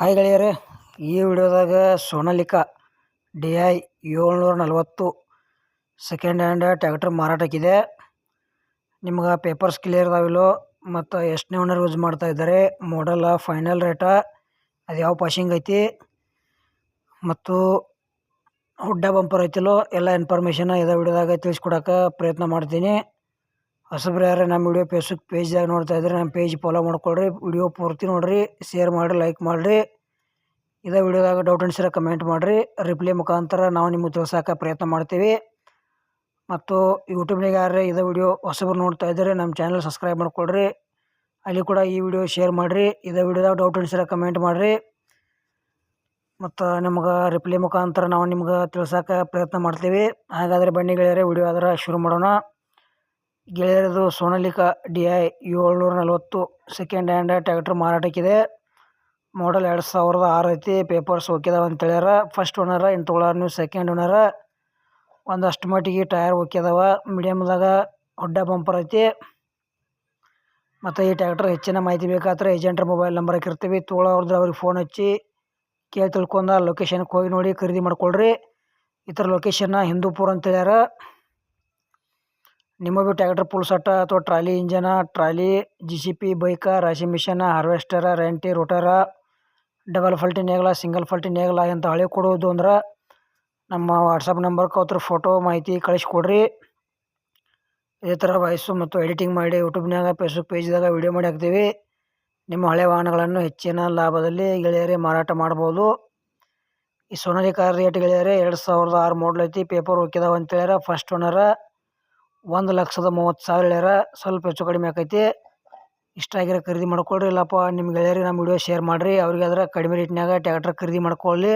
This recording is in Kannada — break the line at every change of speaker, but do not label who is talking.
ಹಾಯ್ ಗೆಳೆಯರೇ, ಈ ವಿಡಿಯೋದಾಗ ಸೋನಾಲಿಕಾ ಡಿ ಐ ಏಳ್ನೂರ ನಲ್ವತ್ತು ಸೆಕೆಂಡ್ ಹ್ಯಾಂಡ್ ಟ್ಯಾಕ್ಟ್ರ್ ಮಾರಾಟಕ್ಕಿದೆ. ನಿಮ್ಗೆ ಪೇಪರ್ಸ್ ಕ್ಲಿಯರ್ ಇದಾವಿಲ್ಲೋ ಮತ್ತು ಎಷ್ಟನೇ ಓನರ್ ಯೂಸ್ ಮಾಡ್ತಾ ಇದ್ದಾರೆ ಮಾಡಲ್ಲ ಫೈನಲ್ ರೇಟ ಅದು ಯಾವ ಪಾಶಿಂಗ್ ಐತಿ, ಮತ್ತು ಹುಡ್ಡ ಬಂಪರ್ ಐತಿಲ್ಲೋ, ಎಲ್ಲ ಇನ್ಫಾರ್ಮೇಷನ್ ಇದೇ ವಿಡಿಯೋದಾಗ ತಿಳಿಸ್ಕೊಡೋಕೆ ಪ್ರಯತ್ನ ಮಾಡ್ತೀನಿ. ಹೊಸಬ್ರು ಯಾರು ನಮ್ಮ ವಿಡಿಯೋ ಫೇಸ್ಬುಕ್ ಪೇಜ್ದಾಗ ನೋಡ್ತಾ ಇದ್ರೆ ನಮ್ಮ ಪೇಜ್ ಫಾಲೋ ಮಾಡ್ಕೊಳ್ರಿ, ವಿಡಿಯೋ ಪೂರ್ತಿ ನೋಡಿರಿ ಶೇರ್ ಮಾಡಿರಿ ಲೈಕ್ ಮಾಡಿರಿ. ಇದೇ ವಿಡಿಯೋದಾಗ ಡೌಟ್ ಅನ್ಸಿರ ಕಮೆಂಟ್ ಮಾಡಿರಿ. ರಿಪ್ಲೈ ಮುಖಾಂತರ ನಾವು ನಿಮಗೆ ತಿಳ್ಸೋಕೆ ಪ್ರಯತ್ನ ಮಾಡ್ತೀವಿ. ಮತ್ತು ಯೂಟ್ಯೂಬ್ನಾಗ ಯಾರೇ ಇದೇ ವಿಡಿಯೋ ಹೊಸಬ್ರು ನೋಡ್ತಾ ಇದ್ದಾರೆ ನಮ್ಮ ಚಾನಲ್ ಸಬ್ಸ್ಕ್ರೈಬ್ ಮಾಡಿಕೊಡ್ರಿ ಅಲ್ಲಿ ಕೂಡ ಈ ವಿಡಿಯೋ ಶೇರ್ ಮಾಡಿರಿ. ಇದೇ ವಿಡಿಯೋದಾಗ ಡೌಟ್ ಅನ್ಸಿರ ಕಮೆಂಟ್ ಮಾಡಿರಿ. ಮತ್ತು ನಿಮ್ಗೆ ರಿಪ್ಲೈ ಮುಖಾಂತರ ನಾವು ನಿಮ್ಗೆ ತಿಳ್ಸೋಕೆ ಪ್ರಯತ್ನ ಮಾಡ್ತೀವಿ. ಹಾಗಾದರೆ ಬನ್ನಿ ಗೆಳೆಯರೇ, ವಿಡಿಯೋ ಆದ್ರೆ ಶುರು ಮಾಡೋಣ. ಗೆಳೆಯರದು ಸೋನಾಲಿಕಾ, ಡಿ ಐ ಏಳ್ನೂರ ನಲ್ವತ್ತು ಸೆಕೆಂಡ್ ಹ್ಯಾಂಡ್ ಟ್ಯಾಕ್ಟ್ರ್ ಮಾರಾಟಕ್ಕಿದೆ. ಮಾಡಲ್ ಎರಡು ಸಾವಿರದ ಆರು ಐತಿ ಪೇಪರ್ಸ್ ಓಕೆದಾವ ಅಂತ ಹೇಳ್ಯಾರ. ಫಸ್ಟ್ ಓನರ ಇನ್ನು ತೊಗೊಳಾರ ನೀವು ಸೆಕೆಂಡ್ ಓನರ ಒಂದಷ್ಟು ಮಟ್ಟಿಗೆ ಟಯರ್ ಓಕೆದಾವ ಮೀಡಿಯಮ್ದಾಗ ಹೊಡ್ಡ ಬಂಪರ್ ಐತಿ. ಮತ್ತು ಈ ಟ್ಯಾಕ್ಟ್ರ್ ಹೆಚ್ಚಿನ ಮಾಹಿತಿ ಬೇಕಾದ್ರೆ ಏಜೆಂಟ್ರ ಮೊಬೈಲ್ ನಂಬರ್ ಹಾಕಿರ್ತೀವಿ. ತೊಗೊಳೋರ್ದ್ರೆ ಅವ್ರಿಗೆ ಫೋನ್ ಹಚ್ಚಿ ಕೇಳಿ ತಿಳ್ಕೊಂಡ ಲೊಕೇಶನ್ಗೆ ಹೋಗಿ ನೋಡಿ ಖರೀದಿ ಮಾಡ್ಕೊಳ್ರಿ. ಈ ಥರ ಲೊಕೇಶನ್ನ ಹಿಂದೂಪುರ ಅಂತ ಹೇಳ್ಯಾರ. ನಿಮ್ಮ ಭೀ ಟ್ಯಾಕ್ಟರ್ ಪುಲ್ಸಟ್ಟ ಅಥವಾ trolley engine trolley G C P bike ರಾಶಿ ಮಿಷನ ಹಾರ್ವೆಸ್ಟರ ರೆಂಟಿ ರೋಟರ ಡಬಲ್ ಫಲ್ಟಿ ನೇಗಲ ಸಿಂಗಲ್ ಫಲ್ಟಿ ನೇಗಲ ಅಂತ ಹಳೆ ಕೊಡೋದು ಅಂದ್ರೆ ನಮ್ಮ ವಾಟ್ಸಪ್ ನಂಬರ್ಗೆ ಅವ್ರ ಫೋಟೋ ಮಾಹಿತಿ ಕಳಿಸ್ಕೊಡ್ರಿ. ಇದೇ ಥರ ವಾಯ್ಸು ಮತ್ತು ಎಡಿಟಿಂಗ್ ಮಾಡಿ ಯೂಟ್ಯೂಬ್ನಾಗ ಫೇಸ್ಬುಕ್ ಪೇಜ್ದಾಗ ವಿಡಿಯೋ ಮಾಡಿ ಹಾಕ್ತೀವಿ. ನಿಮ್ಮ ಹಳೆ ವಾಹನಗಳನ್ನು ಹೆಚ್ಚಿನ ಲಾಭದಲ್ಲಿ ಗೆಳೆಯರೇ ಮಾರಾಟ ಮಾಡ್ಬೋದು. ಈ ಸೋನಾಲಿ ಕಾರ್ ರೇಟ್ ಗೆಳೆಯರೇ ಎರಡು ಸಾವಿರದ ಆರು ಮಾಡಲ್ ಐತಿ ಪೇಪರ್ ಓಕೆದಾವ ಅಂತ ಹೇಳ್ಯಾರ. ಫಸ್ಟ್ ಓನರ ಒಂದು ಲಕ್ಷದ ಮೂವತ್ತು ಸಾವಿರ ಹೇಳ್ಯಾರ. ಸ್ವಲ್ಪ ಹೆಚ್ಚು ಕಡಿಮೆ ಆಕೈತಿ. ಇಷ್ಟ ಆಗಿರೋ ಖರೀದಿ ಮಾಡ್ಕೊಳ್ರಿ ಇಲ್ಲಪ್ಪ. ನಿಮ್ಮ ಗೆಳೆಯರಿಗೆ ನಮ್ಮ ವಿಡಿಯೋ ಶೇರ್ ಮಾಡಿರಿ. ಅವ್ರಿಗೆ ಆದ್ರೆ ಕಡಿಮೆ ರೇಟ್ನಾಗ ಟ್ಯಾಕ್ಟ್ರ್ ಖರೀದಿ ಮಾಡ್ಕೊಳ್ಳಿ.